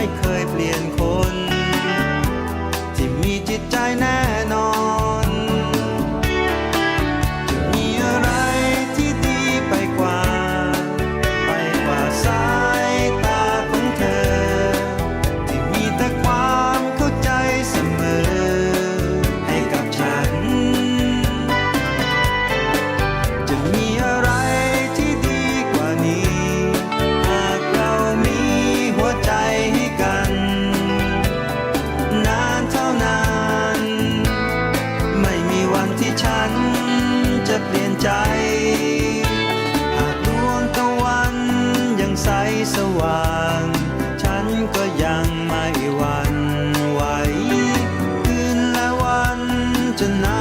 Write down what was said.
ไม่เคยเปลี่ยน ใจ หากดวงตะวันยังใสสว่าง ฉันก็ยังไม่หวั่นไหวคืนและวันจะนา